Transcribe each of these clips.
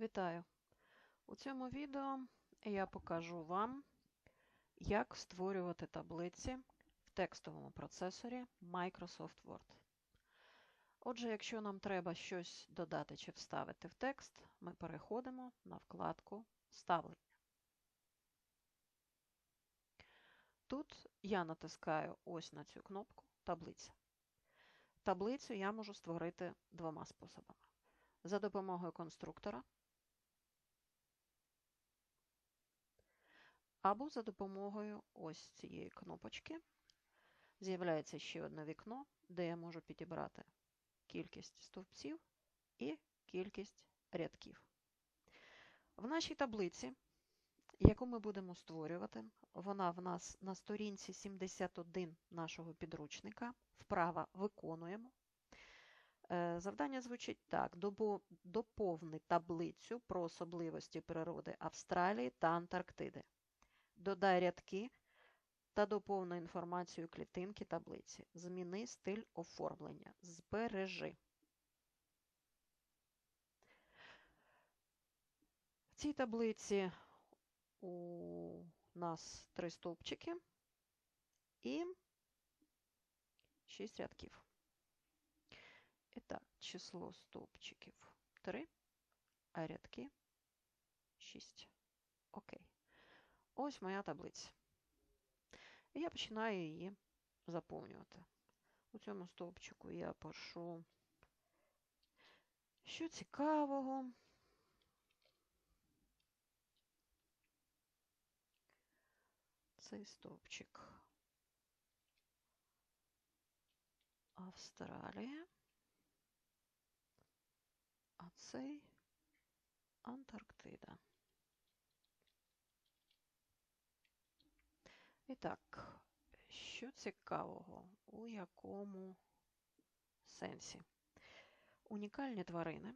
Вітаю! У цьому відео я покажу вам, як створювати таблиці в текстовому процесорі Microsoft Word. Отже, якщо нам треба щось додати чи вставити в текст, ми переходимо на вкладку Вставлення. Тут я натискаю ось на цю кнопку Таблиця. Таблицю я можу створити двома способами. За допомогою конструктора або за допомогою ось цієї кнопочки з'являється ще одне вікно, де я можу підібрати кількість стовпців і кількість рядків. В нашій таблиці, яку ми будемо створювати, вона в нас на сторінці 71 нашого підручника. Вправа виконуємо. Е, завдання звучить так: доповни таблицю про особливості природи Австралії та Антарктиди. Додай рядки та доповни інформацію клітинки таблиці. Зміни стиль оформлення. Збережи. В цій таблиці у нас три стовпчики і шість рядків. І так, число стовпчиків 3, а рядки 6. Окей. Ось моя таблиця. І я починаю її заповнювати. У цьому стовпчику я пишу, що цікавого. Цей стовпчик Австралія, а цей Антарктида. І так, що цікавого, у якому сенсі? Унікальні тварини.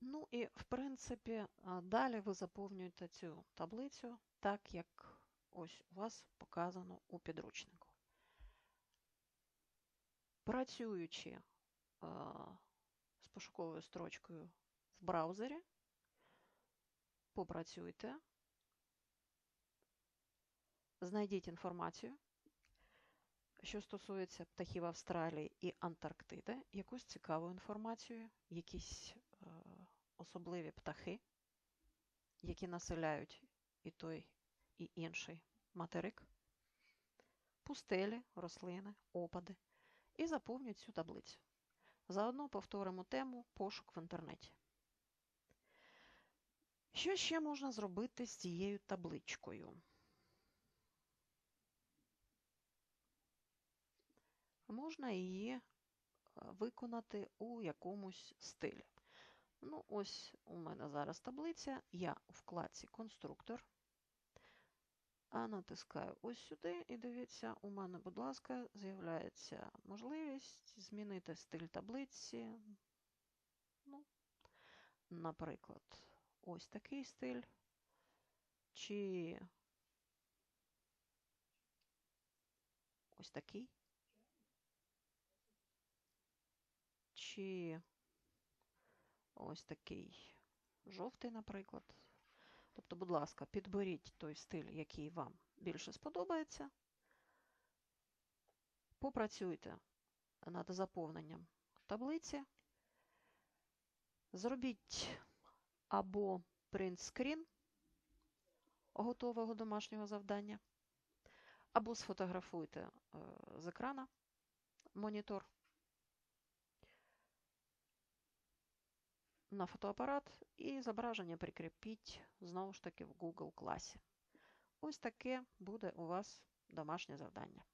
Ну і, в принципі, далі ви заповнюєте цю таблицю так, як ось у вас показано у підручнику. Працюючи з пошуковою строчкою в браузері. Попрацюйте, знайдіть інформацію, що стосується птахів Австралії і Антарктиди, якусь цікаву інформацію, якісь е, особливі птахи, які населяють і той, і інший материк, пустелі, рослини, опади, і заповнюють цю таблицю. Заодно повторимо тему пошук в інтернеті. Що ще можна зробити з цією табличкою? Можна її е, виконати у якомусь стилі. Ну, ось у мене зараз таблиця. Я у вкладці Конструктор. А натискаю ось сюди, і дивіться, у мене, будь ласка, з'являється можливість змінити стиль таблиці. Ну, Наприклад, ось такий стиль. Чи ось такий. Чи ось такий жовтий, наприклад. Тобто, будь ласка, підберіть той стиль, який вам більше сподобається. Попрацюйте над заповненням таблиці. Зробіть або принтскрін готового домашнього завдання, або сфотографуйте е, з екрана монітор. На фотоапарат і зображення прикріпіть знову ж таки в Google класі. Ось таке буде у вас домашнє завдання.